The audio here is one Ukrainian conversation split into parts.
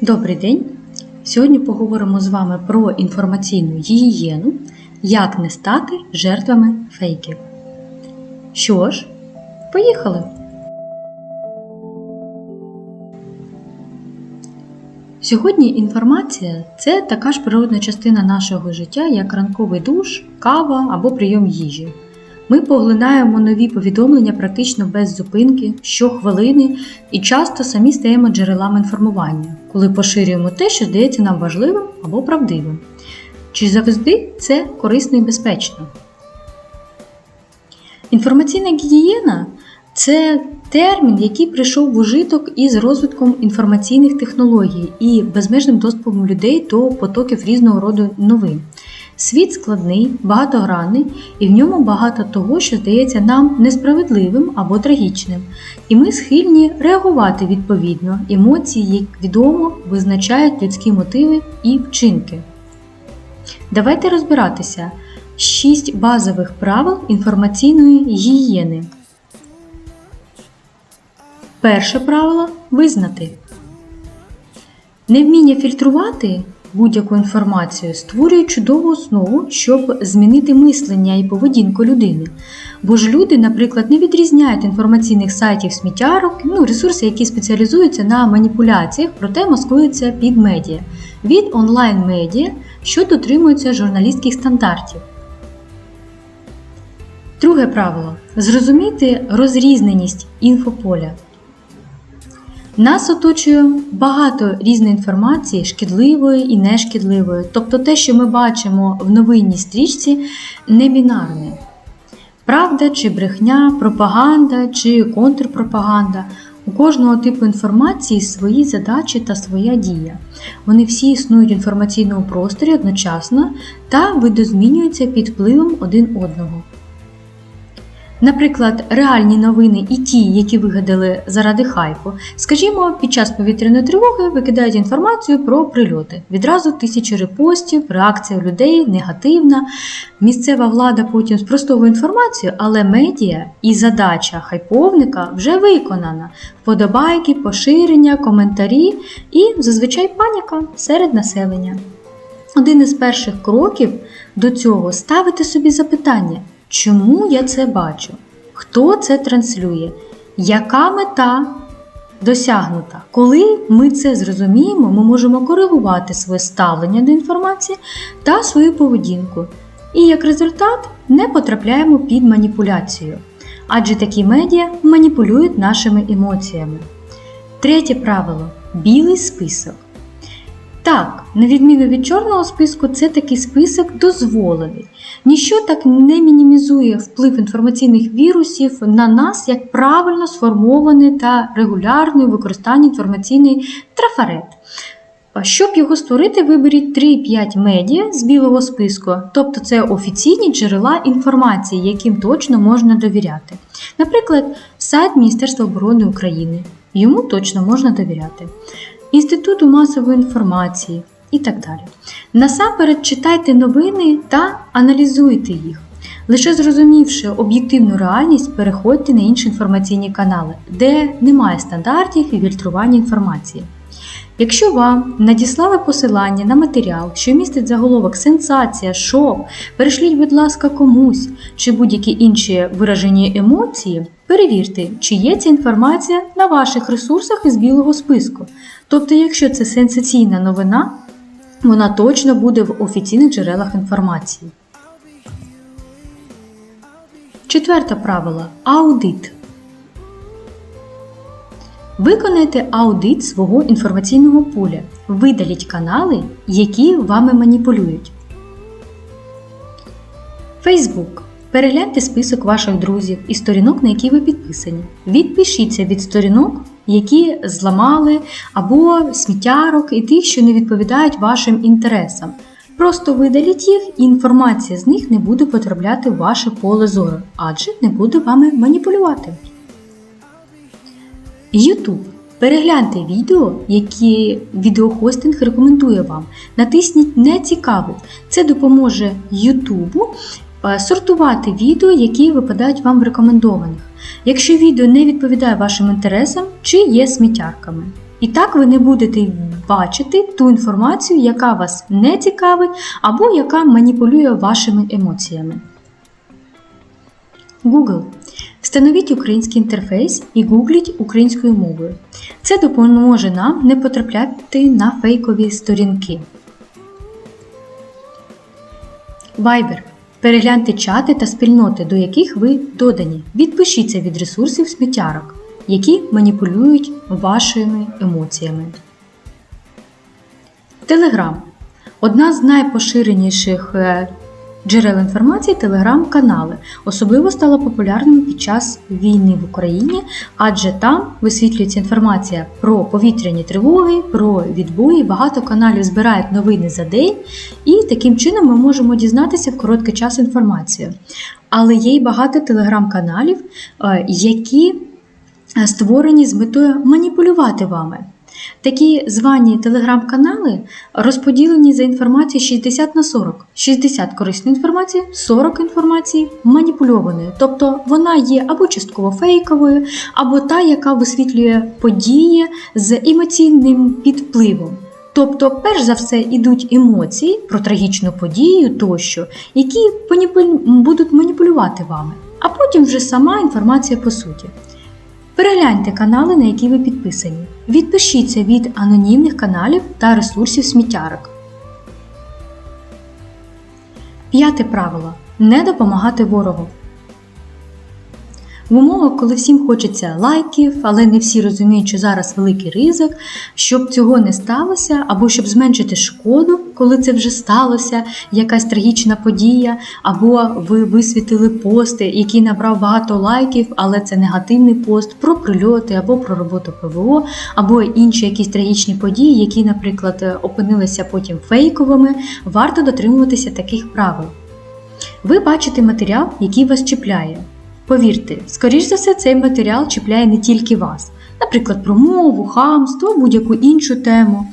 Добрий день! Сьогодні поговоримо з вами про інформаційну гігієну, як не стати жертвами фейків. Що ж, поїхали! Сьогодні інформація це така ж природна частина нашого життя, як ранковий душ, кава або прийом їжі. Ми поглинаємо нові повідомлення практично без зупинки, щохвилини і часто самі стаємо джерелами інформування, коли поширюємо те, що здається нам важливим або правдивим. Чи завжди це корисно і безпечно? Інформаційна гігієна це термін, який прийшов в ужиток із розвитком інформаційних технологій і безмежним доступом людей до потоків різного роду новин. Світ складний, багатогранний, і в ньому багато того, що здається нам несправедливим або трагічним, і ми схильні реагувати відповідно. Емоції, як відомо, визначають людські мотиви і вчинки. Давайте розбиратися. Шість базових правил інформаційної гігієни. Перше правило визнати. Невміння фільтрувати будь-яку інформацію створює чудову основу, щоб змінити мислення і поведінку людини. Бо ж люди, наприклад, не відрізняють інформаційних сайтів сміттярок, ну, ресурси, які спеціалізуються на маніпуляціях, проте маскуються під медіа, від онлайн-медіа, що дотримуються журналістських стандартів. Друге правило зрозуміти розрізненість інфополя. Нас оточує багато різної інформації, шкідливої і нешкідливої. Тобто те, що ми бачимо в новинній стрічці, не бінарне. Правда чи брехня, пропаганда чи контрпропаганда. У кожного типу інформації свої задачі та своя дія. Вони всі існують в інформаційному просторі одночасно та видозмінюються під впливом один одного. Наприклад, реальні новини і ті, які вигадали заради хайпу, скажімо, під час повітряної тривоги викидають інформацію про прильоти. Відразу тисячі репостів, реакція людей негативна. Місцева влада потім спростовує інформацію, але медіа і задача хайповника вже виконана. Вподобайки, поширення, коментарі і зазвичай паніка серед населення. Один із перших кроків до цього ставити собі запитання. Чому я це бачу? Хто це транслює? Яка мета досягнута? Коли ми це зрозуміємо, ми можемо коригувати своє ставлення до інформації та свою поведінку. І як результат не потрапляємо під маніпуляцію. Адже такі медіа маніпулюють нашими емоціями. Третє правило білий список. Так, на відміну від чорного списку, це такий список дозволений. Ніщо так не мінімізує вплив інформаційних вірусів на нас, як правильно сформований та регулярне використання інформаційний трафарет. Щоб його створити, виберіть 3-5 медіа з білого списку, тобто це офіційні джерела інформації, яким точно можна довіряти. Наприклад, сайт Міністерства оборони України. Йому точно можна довіряти. Інституту масової інформації і так далі. Насамперед читайте новини та аналізуйте їх. Лише зрозумівши об'єктивну реальність, переходьте на інші інформаційні канали, де немає стандартів і фільтрування інформації. Якщо вам надіслали посилання на матеріал, що містить заголовок сенсація, шок, перешліть, будь ласка, комусь чи будь-які інші виражені емоції, перевірте, чи є ця інформація на ваших ресурсах із білого списку. Тобто, якщо це сенсаційна новина, вона точно буде в офіційних джерелах інформації. Четверте правило аудит. Виконайте аудит свого інформаційного поля. Видаліть канали, які вами маніпулюють. Facebook. Перегляньте список ваших друзів і сторінок, на які ви підписані. Відпишіться від сторінок, які зламали, або сміттярок і тих, що не відповідають вашим інтересам. Просто видаліть їх, і інформація з них не буде потрапляти в ваше поле зору, адже не буде вами маніпулювати. YouTube. Перегляньте відео, які відеохостинг рекомендує вам. Натисніть Не цікавить. Це допоможе YouTube сортувати відео, які випадають вам в рекомендованих. Якщо відео не відповідає вашим інтересам чи є сміттярками. І так ви не будете бачити ту інформацію, яка вас не цікавить або яка маніпулює вашими емоціями. Google. Встановіть український інтерфейс і гугліть українською мовою. Це допоможе нам не потрапляти на фейкові сторінки. Viber. Перегляньте чати та спільноти, до яких ви додані. Відпишіться від ресурсів сміттярок, які маніпулюють вашими емоціями. Телеграм. Одна з найпоширеніших е, джерел інформації телеграм-канали. Особливо стала популярним під час війни в Україні, адже там висвітлюється інформація про повітряні тривоги, про відбої. Багато каналів збирають новини за день, і таким чином ми можемо дізнатися в короткий час інформацію. Але є й багато телеграм-каналів, е, які е, створені з метою маніпулювати вами. Такі звані телеграм-канали розподілені за інформацією 60 на 40. 60 корисної інформації, 40 інформації маніпульованої. Тобто вона є або частково фейковою, або та, яка висвітлює події з емоційним підпливом. Тобто, перш за все, йдуть емоції про трагічну подію тощо, які будуть маніпулювати вами, а потім вже сама інформація по суті. Перегляньте канали, на які ви підписані. Відпишіться від анонімних каналів та ресурсів сміттярок. П'яте правило. Не допомагати ворогу. В умовах, коли всім хочеться лайків, але не всі розуміють, що зараз великий ризик, щоб цього не сталося, або щоб зменшити шкоду, коли це вже сталося, якась трагічна подія, або ви висвітили пости, який набрав багато лайків, але це негативний пост про прильоти або про роботу ПВО, або інші якісь трагічні події, які, наприклад, опинилися потім фейковими, варто дотримуватися таких правил. Ви бачите матеріал, який вас чіпляє. Повірте, скоріш за все, цей матеріал чіпляє не тільки вас, наприклад, про мову, хамство, будь-яку іншу тему.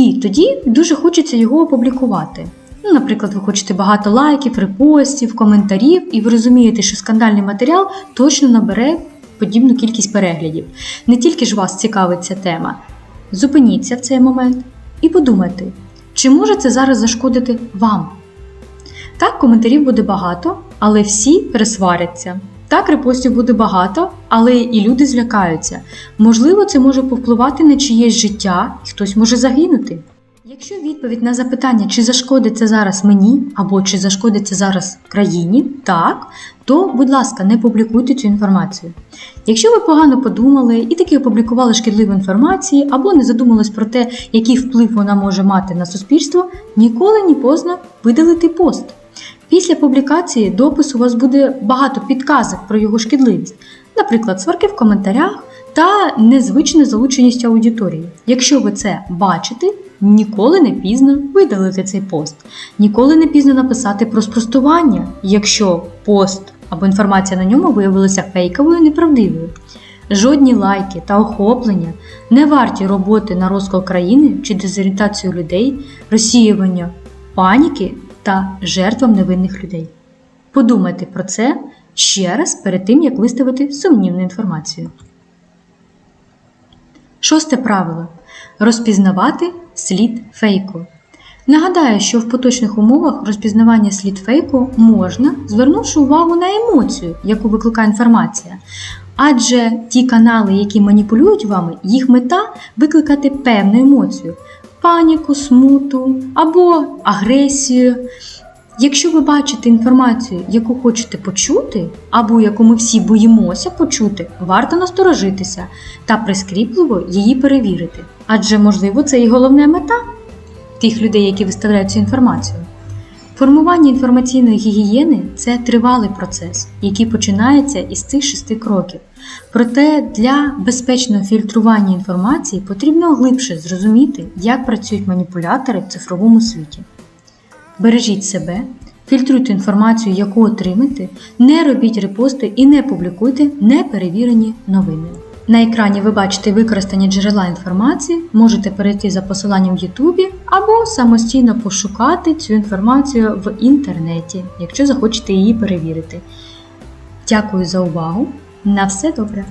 І тоді дуже хочеться його опублікувати. Ну, наприклад, ви хочете багато лайків, репостів, коментарів, і ви розумієте, що скандальний матеріал точно набере подібну кількість переглядів. Не тільки ж вас цікавить ця тема. Зупиніться в цей момент і подумайте, чи може це зараз зашкодити вам? Так, коментарів буде багато, але всі пересваряться. Так, репостів буде багато, але і люди злякаються. Можливо, це може повпливати на чиєсь життя, і хтось може загинути. Якщо відповідь на запитання, чи зашкодить це зараз мені, або чи зашкодить це зараз країні, так, то, будь ласка, не публікуйте цю інформацію. Якщо ви погано подумали і таки опублікували шкідливу інформацію, або не задумались про те, який вплив вона може мати на суспільство, ніколи не поздно видалити пост. Після публікації допису у вас буде багато підказок про його шкідливість, наприклад, сварки в коментарях та незвична залученість аудиторії. Якщо ви це бачите, ніколи не пізно видалити цей пост, ніколи не пізно написати про спростування, якщо пост або інформація на ньому виявилася фейковою неправдивою. Жодні лайки та охоплення не варті роботи на розкол країни чи дезорієнтацію людей, розсіювання паніки та жертвам невинних людей. Подумайте про це ще раз перед тим, як виставити сумнівну інформацію. Шосте правило розпізнавати слід фейку. Нагадаю, що в поточних умовах розпізнавання слід фейку можна, звернувши увагу на емоцію, яку викликає інформація. Адже ті канали, які маніпулюють вами, їх мета викликати певну емоцію паніку, смуту або агресію. Якщо ви бачите інформацію, яку хочете почути, або яку ми всі боїмося почути, варто насторожитися та прискріпливо її перевірити. Адже, можливо, це і головна мета тих людей, які виставляють цю інформацію. Формування інформаційної гігієни це тривалий процес, який починається із цих шести кроків. Проте для безпечного фільтрування інформації потрібно глибше зрозуміти, як працюють маніпулятори в цифровому світі. Бережіть себе, фільтруйте інформацію, яку отримаєте, не робіть репости і не публікуйте неперевірені новини. На екрані ви бачите використані джерела інформації, можете перейти за посиланням в Ютубі або самостійно пошукати цю інформацію в інтернеті, якщо захочете її перевірити. Дякую за увагу! На все добре!